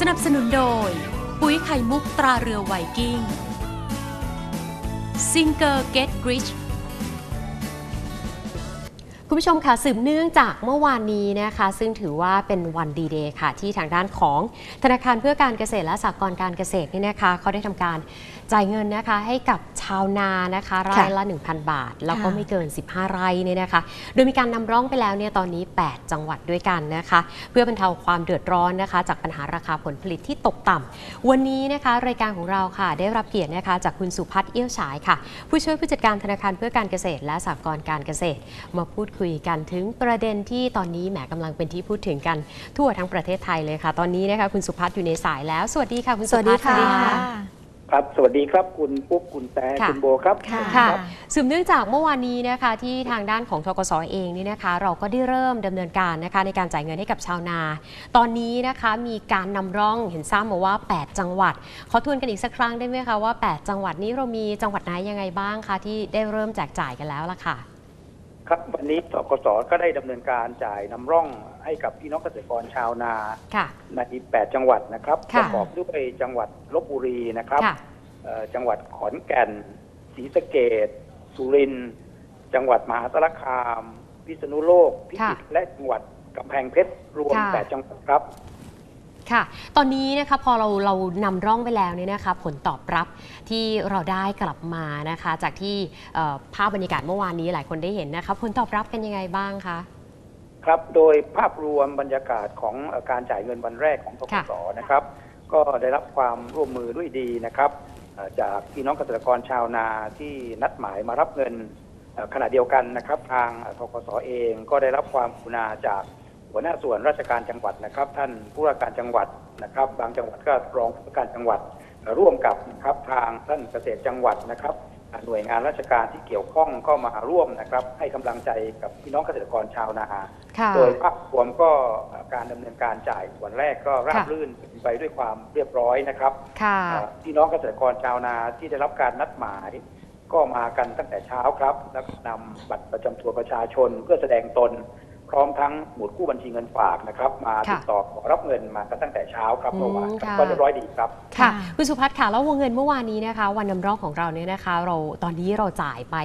สนับสนุนโดย ปุ๋ยไข่มุกตราเรือไวกิ้งซิงเกอร์เกตกริชคุณผู้ชมค่ะสืบเนื่องจากเมื่อวานนี้นะคะ ซึ่งถือว่าเป็นวันดีเดย์ค่ะ ที่ทางด้านของธนาคารเพื่อการเกษตรและสหกรณ์การเกษตรนี่นะคะเขาได้ทำการ จ่ายเงินนะคะให้กับชาวนานะคะรายละ 1,000 บาท แล้วก็ไม่เกิน 15 ไร่เนี่ยนะคะ โดยมีการนำร่องไปแล้วเนี่ยตอนนี้ 8 จังหวัดด้วยกันนะคะ เพื่อบรรเทาความเดือดร้อนนะคะ จากปัญหาราคาผลผลิตที่ตกต่ำวันนี้นะคะ รายการของเราค่ะ ได้รับเกียรตินะคะจากคุณสุพัฒน์เอี้ยวฉายค่ะ ผู้ช่วยผู้จัดการธนาคารเพื่อการเกษตร และสหกรณ์การเกษตร มาพูดคุยกันถึงประเด็นที่ตอนนี้แหมกำลังเป็นที่พูดถึงกันทั่วทั้งประเทศไทยเลยค่ะ ตอนนี้นะคะคุณสุพัฒน์อยู่ในสายแล้ว สวัสดีค่ะ คุณสุพัฒน์ค รับ สวัสดีครับคุณปุ๊กคุณแต่ค่ะ คุณโบครับ ค่ะค่ะสืบเนื่องจากเมื่อวานนี้นะคะที่ทางด้านของทกสเองนี่นะคะ เราก็ได้เริ่มดำเนินการนะคะในการจ่ายเงินให้กับชาวนา ตอนนี้นะคะมีการนำร่องเห็นทราบมาว่า 8 จังหวัด ขอทวนกันอีกสักครั้งได้ไหมคะว่า 8 จังหวัดนี้เรามีจังหวัดไหนยังไงบ้างคะที่ได้เริ่มแจกจ่ายกันแล้วล่ะค่ะ ครับวันนี้สกสก็ได้ดำเนินการจ่ายนำร่องให้กับพี่น้องเกษตรกรชาวนาค่ะ ใน8จังหวัดนะครับค่ะประกอบด้วยจังหวัดลบบุรีนะครับค่ะ เอ่อจังหวัดขอนแก่นศรีสะเกดสุรินทร์จังหวัดมหาสารคาม พิษณุโลกพิจิตรและจังหวัดกำแพงเพชรรวมค่ะ 8จังหวัดครับ ค่ะ ตอนนี้นะคะพอเราเรานำร่องไปแล้วเนี่ยนะคะผลตอบรับที่เราได้กลับมานะคะ จากที่เอ่อภาพบรรยากาศเมื่อวานนี้หลายคนได้เห็นนะคะผลตอบรับเป็นยังไงบ้างคะ ครับ โดยภาพรวมบรรยากาศของเอ่อการจ่ายเงินวันแรกของทกค่ะ สนะครับ ก็ได้รับความร่วมมือด้วยดีนะครับเอ่อจากพี่น้องเกษตรกรชาวนาที่นัดหมายมารับเงินเอ่อขณะเดียวกันนะครับ ทางทกสเองก็ได้รับความกรุณาจาก หัวหน้าส่วนราชการจังหวัดนะครับ ท่านผู้ว่าการจังหวัดนะครับ บางจังหวัดก็รองผู้ว่าการจังหวัดเอ่อร่วมกับนะครับทางท่านเกษตรจังหวัดนะครับอ่าหน่วยงานราชการที่เกี่ยวข้องก็มาร่วมนะครับ ให้กำลังใจกับพี่น้องเกษตรกรชาวนาค่ะโดยภาพรวมก็เอ่อการดำเนินการจ่ายวันแรกก็ราบค่ะรื่นเป็นไปด้วยความเรียบร้อยนะครับค่ะเอ่อพี่น้องเกษตรกรชาวนาที่ได้รับการนัดหมายก็มากันตั้งแต่เช้าครับแล้วก็นำบัตรประจำตัวประชาชนเพื่อแสดงตน พร้อมทั้งหมุดกู้บัญชีเงินฝากนะครับ มาค่ะติดต่อขอรับเงินมากันตั้งแต่เช้าครับเมื่อวานอืมครับค่ะก็เรียบร้อยดีครับค่ะค่ะคุณสุพัฒน์ค่ะแล้ววงเงินเมื่อวานนี้นะคะ วันนำร่องของเราเนี่ยนะคะ เราตอนนี้เราจ่ายไป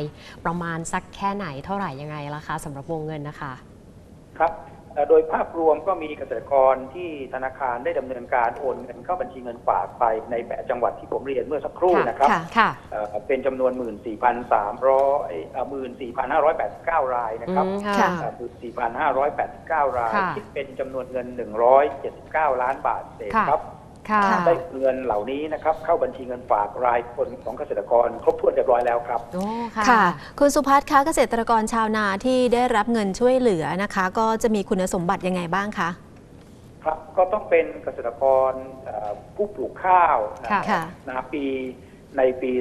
ประมาณสักแค่ไหนเท่าไหร่ยังไงล่ะคะสำหรับวงเงินนะคะ ครับเอ่อ โดยภาพรวมก็มีเกษตรกรที่ธนาคารได้ดำเนินการโอนเงินเข้าบัญชีเงินฝากไปในแปดจังหวัดที่ผมเรียนเมื่อสักครู่ค่ะนะครับค่ะค่ะเอ่อเป็นจำนวน 14,300 14,589 รายนะครับอืมค่ะค่ะเอ่อ14,589 รายค่ะคิดเป็นจำนวนเงิน 179 ล้านบาทเศษค่ะครับค่ะค่ะ ได้เงินเหล่านี้นะครับเข้าบัญชีเงินฝากรายคนของเกษตรกร ครบถ้วนเรียบร้อยแล้วครับโอ้ค่ะค่ะ คุณสุพัฒน์คะเกษตรกรชาวนาที่ได้รับเงินช่วยเหลือนะคะ ก็จะมีคุณสมบัติยังไงบ้างคะ ครับก็ต้องเป็นเกษตรกรเอ่อผู้ปลูกข้าวนะค่ะค่ะนาปีในปี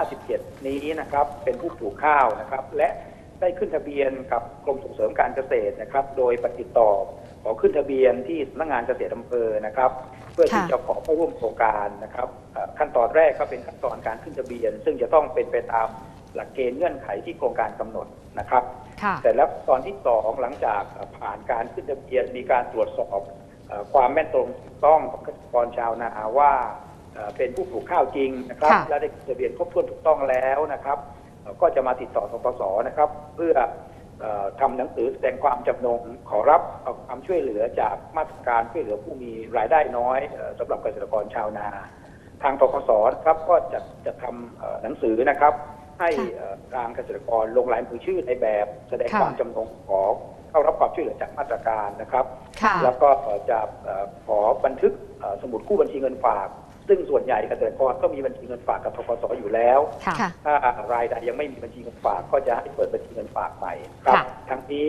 2557 นี้นะครับ เป็นผู้ปลูกข้าวนะครับ และได้ขึ้นทะเบียนกับกรมส่งเสริมการเกษตรนะครับ โดยปฏิดต่อ ขอขึ้นทะเบียนที่สำนักงานเกษตรอำเภอนะครับ เพื่อที่ค่ะจะขอเข้าร่วมโครงการนะครับเอ่อขั้นตอนแรกก็เป็นขั้นตอนการขึ้นทะเบียน ซึ่งจะต้องเป็นไปตามหลักเกณฑ์เงื่อนไขที่โครงการกำหนดนะครับค่ะแต่แล้วตอนที่สองหลังจากเอ่อผ่านการขึ้นทะเบียนมีการตรวจสอบเอ่อความแม่นตรงถูกต้องของเกษตรกรชาวนาว่าเอ่อเป็นผู้ปลูกข้าวจริงนะครับค่ะและได้ขึ้นทะเบียนครบถ้วนถูกต้องแล้วนะครับเอ่อก็จะมาติดต่อทกสนะครับ เพื่อเอ่อ ทำหนังสือแสดงความจำนงขอรับเอาความช่วยเหลือจากมาตรการช่วยเหลือผู้มีรายได้น้อยเอ่อสำหรับเกษตรกรชาวนา ทางทกสนะครับก็จะจะทำเอ่อหนังสือนะครับ ให้ค่ะเอ่อทางเกษตรกรลงลายมือชื่อในแบบแสดงค่ะความจำนงขอเข้ารับความช่วยเหลือจากมาตรการนะครับค่ะแล้วก็เอ่อจะเอ่อขอบันทึกเอ่อสมุดคู่บัญชีเงินฝาก ซึ่งส่วนใหญ่เกษตรกรก็มีบัญชีเงินฝากกับทกสอยู่แล้วค่ะค่ะ ถ้ารายใดยังไม่มีบัญชีเงินฝากก็จะให้เปิดบัญชีเงินฝากใหม่ครับค่ะ ทั้งนี้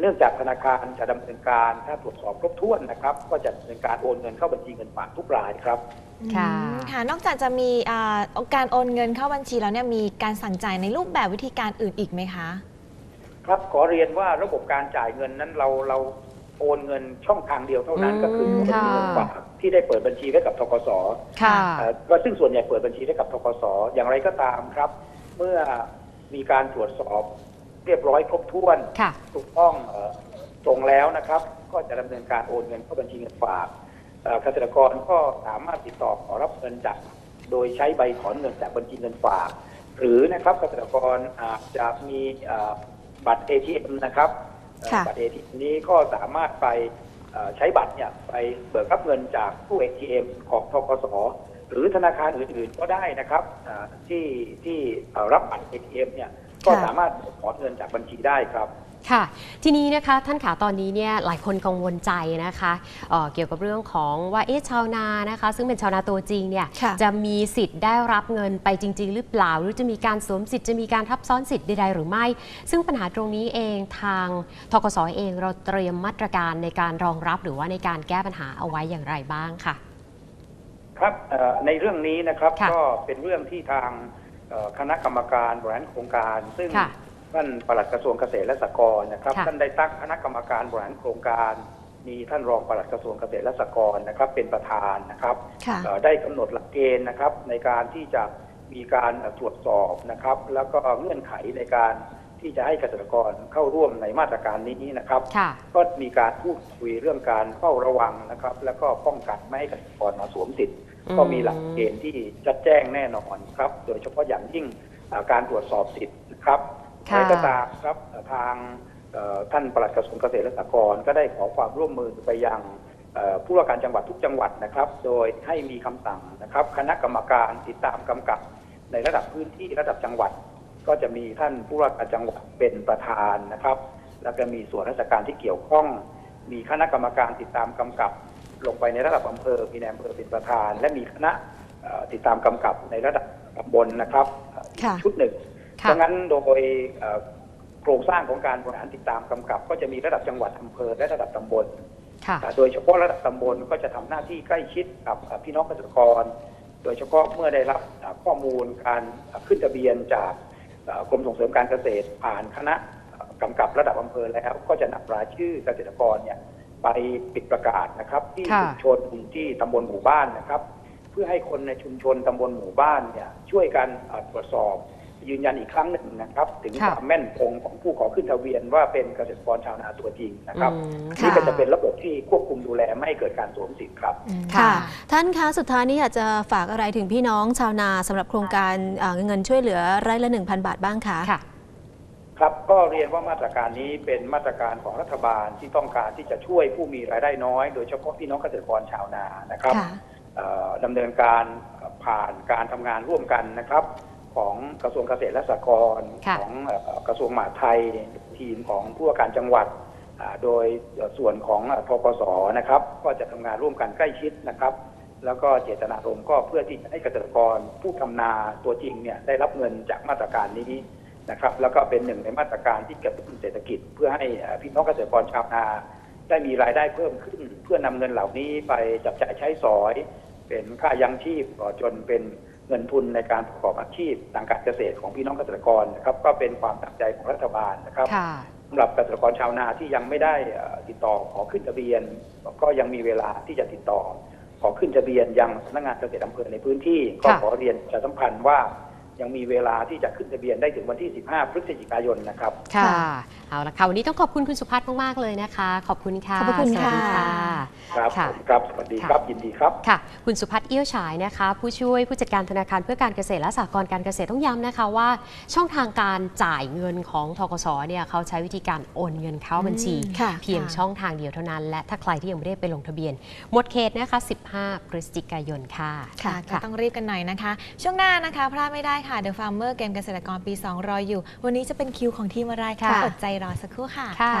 เนื่องจากธนาคารจะดำเนินการถ้าตรวจสอบครบถ้วนนะครับ ก็จะดำเนินการโอนเงินเข้าบัญชีเงินฝากทุกรายครับ ค่ะ อืมค่ะ นอกจากจะมีอ่าการโอนเงินเข้าบัญชีแล้วเนี่ยมีการสั่งจ่ายในรูปแบบวิธีการอื่นอีกไหมคะ ครับขอเรียนว่าระบบการจ่ายเงินนั้นเราเรา โอนเงินช่องทางเดียวเท่านั้นอืมก็คือบัญชีเงินฝากที่ได้เปิดบัญชีไว้กับทกสค่ะเอ่อว่าซึ่งส่วนใหญ่เปิดบัญชีให้กับทกสอย่างไรก็ตามครับ เมื่อมีการตรวจสอบเรียบร้อยครบถ้วนค่ะถูกต้องเอ่อตรงแล้วนะครับ ก็จะดำเนินการโอนเงินเข้าบัญชีเงินฝากเอ่อเกษตรกรก็สามารถติดต่อขอรับเงินจากโดยใช้ใบถอนเงินจากบัญชีเงินฝาก หรือนะครับเกษตรกรอาจจะมีเอ่อบัตร ATM นะครับเอ่อค่ะ บัตร ATM นี้ก็สามารถไปเอ่อใช้บัตรเนี่ยไปเบิกรับเงินจากตู้ ATM ของทกสหรือธนาคารอื่นๆก็ได้นะครับอ่าที่ที่เอ่อรับบัตร ATM เนี่ยก็ค่ะสามารถถอนเงินจากบัญชีได้ครับ ค่ะ ทีนี้นะคะท่านขาตอนนี้เนี่ยหลายคนกังวลใจนะคะเอ่อเกี่ยวกับเรื่องของว่าเอ๊ะชาวนานะคะ ซึ่งเป็นชาวนาตัวจริงเนี่ยค่ะจะมีสิทธิ์ได้รับเงินไปจริง ๆ หรือเปล่า หรือจะมีการสวมสิทธิ์จะมีการทับซ้อนสิทธิ์ใดๆหรือไม่ ซึ่งปัญหาตรงนี้เองทางทกสเองเราเตรียมมาตรการในการรองรับหรือว่าในการแก้ปัญหาเอาไว้อย่างไรบ้างค่ะ ครับเอ่อในเรื่องนี้นะครับค่ะก็เป็นเรื่องที่ทางเอ่อคณะกรรมการบริหารโครงการ ซึ่งค่ะ ท่านปลัดกระทรวงเกษตรและสหกรณ์นะครับ ค่ะ ท่านได้ตั้งคณะกรรมการบริหารโครงการ มีท่านรองปลัดกระทรวงเกษตรและสหกรณ์นะครับ เป็นประธานนะครับ ค่ะ เอ่อได้กำหนดหลักเกณฑ์นะครับในการที่จะมีการเอ่อตรวจสอบนะครับ แล้วก็เงื่อนไขในการที่จะให้เกษตรกรเข้าร่วมในมาตรการนี้นะครับ ค่ะ ก็มีการพูดคุยเรื่องการเฝ้าระวังนะครับ แล้วก็ป้องกันไม่ให้เกษตรกรมาสวมสิทธิ์ อืม ก็มีหลักเกณฑ์ที่ชัดแจ้งแน่นอนครับ โดยเฉพาะอย่างยิ่งอ่าการตรวจสอบสิทธิ์นะครับ ค่ะในก็ตามครับเอ่อทางเอ่อท่านปลัดกระทรวงเกษตรและสหกรณ์ก็ได้ขอความร่วมมือไปยังเอ่อผู้ว่าการจังหวัดทุกจังหวัดนะครับ โดยให้มีคำสั่งนะครับ คณะกรรมการติดตามกำกับในระดับพื้นที่ระดับจังหวัด ก็จะมีท่านผู้ว่าการจังหวัดเป็นประธานนะครับ แล้วก็มีส่วนราชการที่เกี่ยวข้อง มีคณะกรรมการติดตามกำกับ ลงไปในระดับอำเภอมีนายอำเภอเป็นประธาน และมีคณะเอ่อติดตามกำกับในระดับตำบลนะครับเอ่อค่ะชุดหนึ่ง ค่ะดังนั้นโดยเอ่อโครงสร้างของการบริหารติดตามกำกับ ก็จะมีระดับจังหวัดอำเภอและระดับตำบลค่ะอ่าโดยเฉพาะระดับตำบลก็จะทำหน้าที่ใกล้ชิดกับอ่าพี่น้องเกษตรกร โดยเฉพาะเมื่อได้รับอ่าข้อมูลการอ่าขึ้นทะเบียนจากอ่ากรมส่งเสริมการเกษตรผ่านคณะอ่ากำกับระดับอำเภอแล้วก็จะนำรายชื่อเกษตรกรเนี่ยไปปิดประกาศนะครับ ที่ค่ะชุมชนที่ตำบลหมู่บ้านนะครับ เพื่อให้คนในชุมชนตำบลหมู่บ้านเนี่ยช่วยกันอ่าตรวจสอบ ยืนยันอีกครั้งหนึ่งนะครับ ถึงค่ะความแม่นคงของผู้ขอขึ้นทะเบียนว่าเป็นเกษตรกรชาวนาตัวจริงนะครับอืมนี่ค่ะก็จะเป็นระบบที่ควบคุมดูแลไม่ให้เกิดการสวมสิทธิ์ครับค่ะค่ะท่านคะสุดท้ายนี้อยากจะฝากอะไรถึงพี่น้องชาวนาสำหรับโครงการเอ่อเงินช่วยเหลือไร่ละ 1,000 บาทบ้างคะค่ะครับก็เรียนว่ามาตรการนี้เป็นมาตรการของรัฐบาลที่ต้องการที่จะช่วยผู้มีรายได้น้อย โดยเฉพาะพี่น้องเกษตรกรชาวนานะครับค่ะเอ่อดำเนินการผ่านการทำงานร่วมกันนะครับ ของกระทรวงเกษตรและสหกรณ์ค่ะ ของเอ่อกระทรวงมหาดไทย ทีมของผู้ว่าการจังหวัดอ่าโดยส่วนของอ่าทกสนะครับ ก็จะทำงานร่วมกันใกล้ชิดนะครับ แล้วก็เจตนารมณ์ก็เพื่อที่จะให้เกษตรกรผู้ทำนาตัวจริงเนี่ยได้รับเงินจากมาตรการนี้นะครับ แล้วก็เป็นหนึ่งในมาตรการที่กระตุ้นเศรษฐกิจ เพื่อให้เอ่อพี่น้องเกษตรกรชาวนา ได้มีรายได้เพิ่มขึ้น เพื่อนำเงินเหล่านี้ไปจับจ่ายใช้สอย เป็นค่ายังชีพต่อจนเป็น เงินทุนในการประกอบอาชีพทางการเกษตรของพี่น้องเกษตรกรนะครับ ก็เป็นความตั้งใจของรัฐบาลนะครับค่ะสำหรับเกษตรกรชาวนาที่ยังไม่ได้เอ่อติดต่อขอขึ้นทะเบียน ก็ยังมีเวลาที่จะติดต่อ ขอขึ้นทะเบียนยังสำนักงานเกษตรอำเภอในพื้นที่ ก็ค่ะขอเรียนประชาสัมพันธ์ว่ายังมีเวลาที่จะขึ้นทะเบียนได้ถึงวันที่ 15 พฤศจิกายนนะครับ ค่ะค่ะเอาละค่ะ วันนี้ต้องขอบคุณคุณสุพัฒน์มาก ๆ เลยนะคะ ขอบคุณค่ะ ขอบพระคุณสวัสดีค่ะ ครับค่ะ ผมครับ สวัสดีครับยินดีครับ ค่ะ คุณสุพัฒน์เอี้ยวฉายนะคะ ผู้ช่วยผู้จัดการธนาคารเพื่อการเกษตรและสหกรณ์การเกษตรต้องย้ำนะคะว่า ช่องทางการจ่ายเงินของทกสเนี่ยเขาใช้วิธีการโอนเงินเข้าบัญชี อืมค่ะเพียงค่ะ ช่องทางเดียวเท่านั้น และถ้าใครที่ยังไม่ได้ไปลงทะเบียน หมดเขตนะคะ 15 พฤศจิกายนค่ะ ค่ะก็ต้องรีบกันหน่อยนะคะ ช่วงหน้านะคะพลาดไม่ได้ค่ะ The Farmer เกมเกษตรกรปี 2 รออยู่ วันนี้จะเป็นคิวของทีมอะไรค่ะ อดใจรอสักครู่ค่ะ ค่ะ